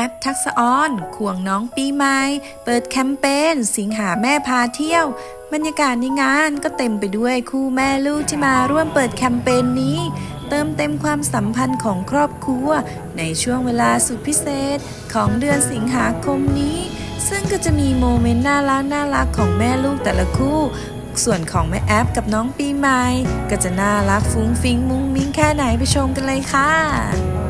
แอปทักษะออนควงน้องปีใหม่ เปิดแคมเปญสิงหาแม่พาเที่ยว บรรยากาศในงานก็เต็มไปด้วยคู่แม่ลูกที่มาร่วมเปิดแคมเปญนี้ เติมเต็มความสัมพันธ์ของครอบครัว ในช่วงเวลาสุดพิเศษของเดือนสิงหาคมนี้ ซึ่งก็จะมีโมเมนต์น่ารักน่ารักของแม่ลูกแต่ละคู่ ส่วนของแม่แอปกับน้องปีใหม่ ก็จะน่ารักฟุ้งฟิ้งมุ้งมิ้งแค่ไหนไปชมกันเลยค่ะ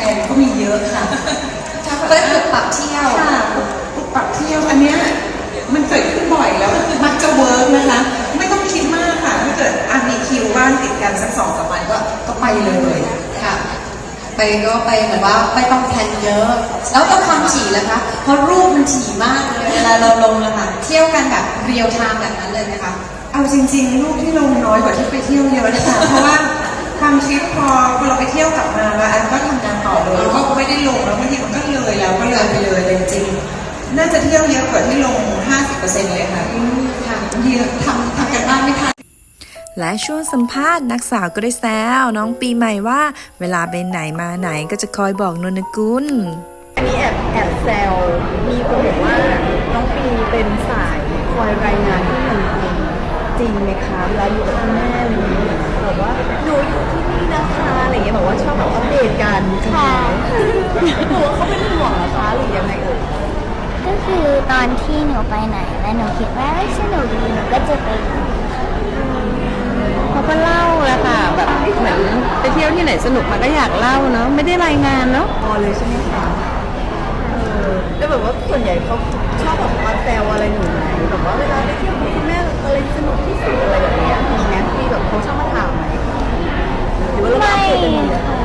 พลนก็มีเยอะค่ะถ้าแบบก็คือปรับเที่ยวค่ะปรับเที่ยวอันเนี้ยมันเกิดขึ้นบ่อยแล้วมักจะเวิร์กนะคะ ไม่ต้องคิดมากค่ะ ถ้าเกิดอันมีคิวว่างติดกันสักสองสามวันก็ก็ไปเลยค่ะ ไปก็ไปเหมือนว่าไม่ต้องแพลนเยอะ แล้วต้องความถี่ล่ะคะ เพราะรูปมันถี่มากเลยเวลาเราลงนะคะเที่ยวกันแบบเรียลไทม์แบบนั้นเลยนะคะ เอาจริงๆลูกที่ลงน้อยกว่าที่ไปเที่ยวเยอะนะคะเพราะว่า ทำทริปพอพอเราไปเที่ยวกลับมาแล้วอันก็ทำงานต่อเลยแล้วก็ไม่ได้ลงแล้วบางทีมันก็เลยแล้วก็เลยไปเลยแต่จริงๆน่าจะเที่ยวเยอะกว่าที่ลง 50%เลยค่ะค่ะบางทีทำทำกันบ้านไม่ทันและช่วงสัมภาษณ์นักสาวก็ได้แซวน้องปีใหม่ว่า เวลาไปไหนมาไหนก็จะคอยบอกนนกุลอันนี้แอบแอบแซวมีคนบอกว่าน้องปีเป็นสายคอยรายงานที่มันจริงไหมคะเวลาอยู่กับคุณแม่ ตอนที่หนูไปไหนแล้วหนูคิดว่าเอ้ยสนุกดีหนูก็จะไปเขาก็เล่าแหละค่ะแบบเหมือนไปเที่ยวที่ไหนสนุกมันก็อยากเล่าเนาะไม่ได้รายงานเนาะพอเลยใช่ไหมคะเออแล้วแบบว่าส่วนใหญ่เขาชอบแบบมาแซวอะไรหนูไหมแบบว่าเวลาไปเที่ยวคุณแม่อะไรสนุกที่สุดอะไรแบบเนี้ยมีไหมที่แบบเขาชอบมาถามไหมหรือว่าเรา ไม่ อัปเดตกันหมดเลย ค่ะ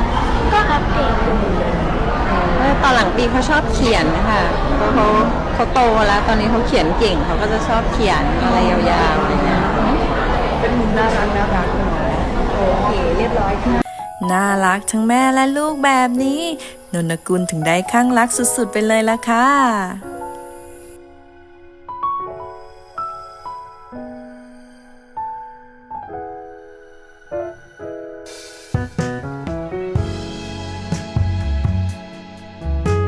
ก็อัปเดตกัน เอ บีเขาชอบเขียนคะเพราะเขาเขาโตแล้วตอนนี้เขาเขียนเก่งเขาก็จะชอบเขียนอะไรยาวๆอะไรเงี้ยเป็นมุมน่ารักน่ารักเนะโอเคเรียบร้อยค่ะน่ารักทั้งแม่และลูกแบบนี้นนกุลถึงได้ข้างรักสุดๆไปเลยละค่ะ